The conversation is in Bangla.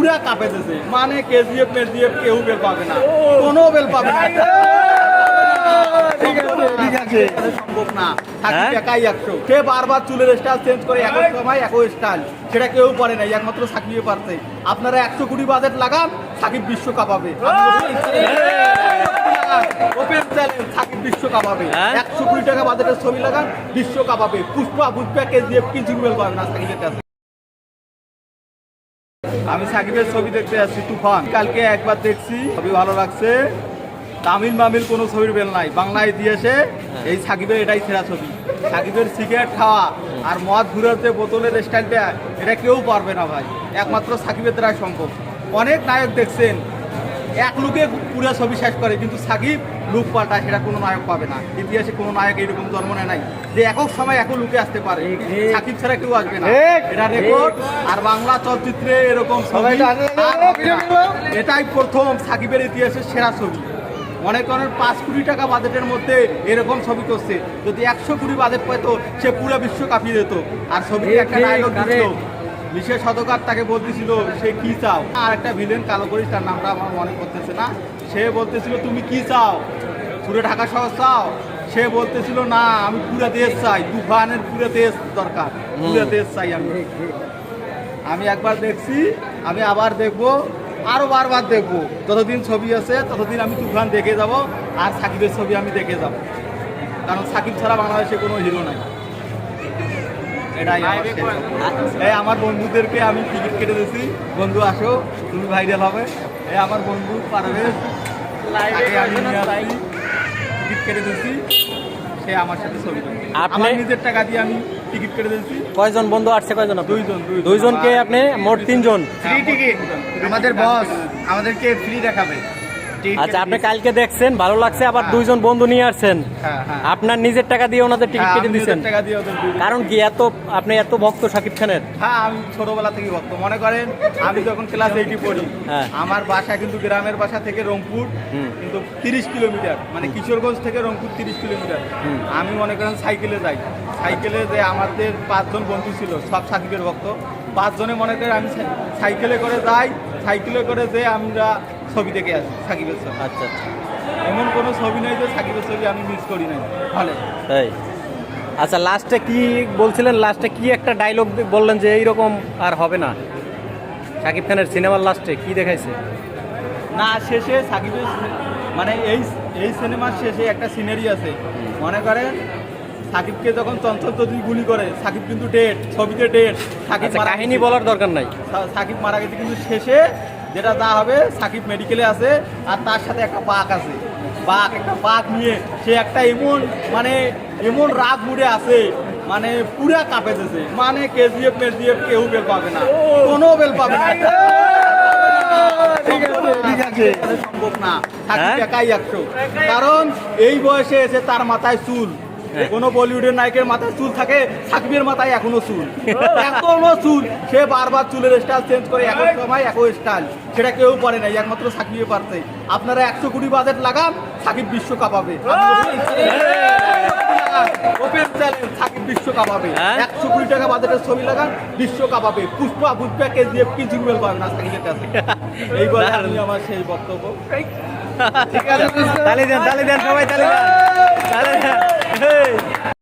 পুরা কাঁপে দিয়েছে মানে কেজিএফ মেজিএফ কেউ বেল পাবে না। কোনো বেল পাবে না। ঠিক আছে, ঠিক আছে। সম্ভব না? একাই একশো। সে বারবার চুলের স্টাইল চেঞ্জ করে একই সময় একই স্টাইল সেটা কেউ পারে না। একমাত্র সাকিবে পারছে। আপনারা একশো কোটি বাজেট লাগান সাকিব বিশ্বকাপ হবে ওপেন চ্যালেঞ্জ সাকিব বিশ্বকাপ হবে হ্যাঁ? একশো কোটি টাকা বাজেটের ছবি লাগান বিশ্বকাপ হবে পুষ্পা পুষ্পা কেজিএফ কিছু বেল পাবে না সাকিবের কাছে। আমি সাকিবের ছবি দেখতে যাচ্ছি, তুফান। কালকে একবার দেখছি, ছবি ভালো লাগছে। তামিল মামিল কোনো ছবির বেল নাই। বাংলায় দিয়েছে এই সাকিবের এটাই সেরা ছবি। সাকিবের সিগারেট খাওয়া আর মদ ঘুরের যে বোতলের স্টাইলটা, এটা কেউ পারবে না ভাই। একমাত্র সাকিবের দ্বারাই সম্ভব। অনেক নায়ক দেখছেন এক লুকে পুরো ছবি শেষ করে কিন্তু সাকিব লুক পাল্টায় সেটা কোনো নায়ক পাবে না। ইতিহাসে কোনো নায়ক এরকম জন্ম নেয় নাই। যে একক সময় একক লুকে আসতে পারে সাকিব ছাড়া কেউ আসবে না। এটা রেকর্ড আর বাংলা চলচ্চিত্রে এরকম ছবি। এটাই প্রথম সাকিবের ইতিহাসের সেরা ছবি। মনে করেন পাঁচ কোটি টাকা বাজেটের মধ্যে এরকম ছবি করছে। যদি একশো কোটি বাজেট পেতো সে পুরো বিশ্ব কাঁপিয়ে দিত। আর ছবিতে একটা correct. দিত। বিশেষ সদকার তাকে বলতেছিল, সে কি চাও? আর একটা ভিলেন কালো করিস, তার নামটা আমার মনে করতেছে না। সে বলতেছিল, তুমি কি চাও? পুরো ঢাকা শহর চাও? সে বলতেছিল, না, আমি পুরো দেশ চাই, তুফানের পুরো দেশ দরকার, পুরো দেশ চাই আমি। আমি একবার দেখছি, আমি আবার দেখব, আরও বারবার দেখব, যতদিন ছবি আছে, ততদিন আমি তুফান দেখে যাব, আর সাকিবের ছবি আমি দেখে যাব। কারণ সাকিব ছাড়া বাংলাদেশে কোনো হিরো নাই। এটাই আমার এই আমার বন্ধুদেরকে আমি টিকিট কেটে দিয়েছি। বন্ধু আসো তুমি ভাইরাল হবে। এই আমার বন্ধু আমি টিকিট কেটে দিয়েছি। সে আমার সাথে ছবি আপনি- নিজের টাকা দিয়ে আমি টিকিট কেটে দিয়েছি। কয়জন বন্ধু? আসছে কয়জন? দুইজন দুইজন। দুইজনকে আপনি মোট তিনজন। ফ্রি টিকিট আমাদের বস আমাদেরকে ফ্রি দেখাবে। আচ্ছা আপনি কালকে দেখছেন ভালো লাগছে আবার হ্যাঁ। দুইজন বন্ধু নিয়ে আসছেন। হ্যাঁ, হ্যাঁ। আপনার নিজের টাকা দিয়ে ওনাদের টিকিট কেটে দিচ্ছেন কারণ কি এত আপনি এত ভক্ত শাকিব খানের? হ্যাঁ আমি ছোটবেলা থেকে ভক্ত। মনে করেন আমি যখন ক্লাস এইটি পড়ি। আমার বাসা কিন্তু গ্রামের বাসা থেকে রংপুর কিন্তু তিরিশ কিলোমিটার মানে কিশোরগঞ্জ থেকে রংপুর তিরিশ কিলোমিটার। আমি মনে করেন সাইকেলে যাই। সাইকেলে যে আমাদের পাঁচজন বন্ধু ছিল সব সাকিবের ভক্ত। পাঁচজনে মনে করেন আমি সাইকেলে করে যাই সাইকেলে করে যে আমরা ছবি দেখে আসি সাকিবের ছবি। আচ্ছা আচ্ছা। এমন কোনো ছবি নেই যে সাকিবের ছবি আমি মিস করি নাই। ভালো। তাই? আচ্ছা লাস্টে কি বলছিলেন? লাস্টে কি একটা ডায়লগ বললেন যে এইরকম আর হবে না? সাকিব খানের সিনেমার লাস্টে কি দেখাইছে? না শেষে সাকিবের মানে এই এই সিনেমার শেষে একটা সিনারি আছে। মনে করেন সাকিবকে যখন চঞ্চল চৌধুরী গুলি করে সাকিব কিন্তু ডেট ছবিতে ডেট সাকিব আচ্ছা কাহিনী বলার দরকার নাই। সাকিব মারা গেছে কিন্তু শেষে যেটা যা হবে সাকিব মেডিকেলে আছে আর তার সাথে একটা বাঘ আছে। বাঘ একটা বাঘ নিয়ে সে একটা এমন মানে এমন রাগ মুড়ে আছে মানে পুরা কাঁপে দিয়েছে। মানে কেজিএফ মেজিএফ কেউ বেল পাবে না। কোনো বেল পাবে না। সম্ভব না। হ্যাঁ? একাই একশো। কারণ এই বয়সে এসে তার মাথায় চুল। কোন বলিউডের নায়কের মাথায় চুল থাকে সাকিবের মাথায় এখনও চুল। এখনও চুল। সে বারবার চুলের স্টাইল চেঞ্জ করে একই সময় একই স্টাইল সেটা কেউ পারে নাই একমাত্র সাকিবে পারছে। আপনারা একশো কোটি বাজেট লাগান সাকিব বিশ্বকাপ হবে ওপেন চ্যালেঞ্জ সাকিব বিশ্বকাপ হবে হ্যাঁ? একশো কোটি টাকা বাজেটের ছবি লাগান বিশ্বকাপ হবে পুষ্পা পুষ্পা কেজিএফ কিছু বেল পাবে না সাকিবের কাছে? এই বলে আমি আমার সেই বক্তব্য। ঠিক আছে তালি দেন তালি দেন সবাই তালি দেন। তালি দেন। এই।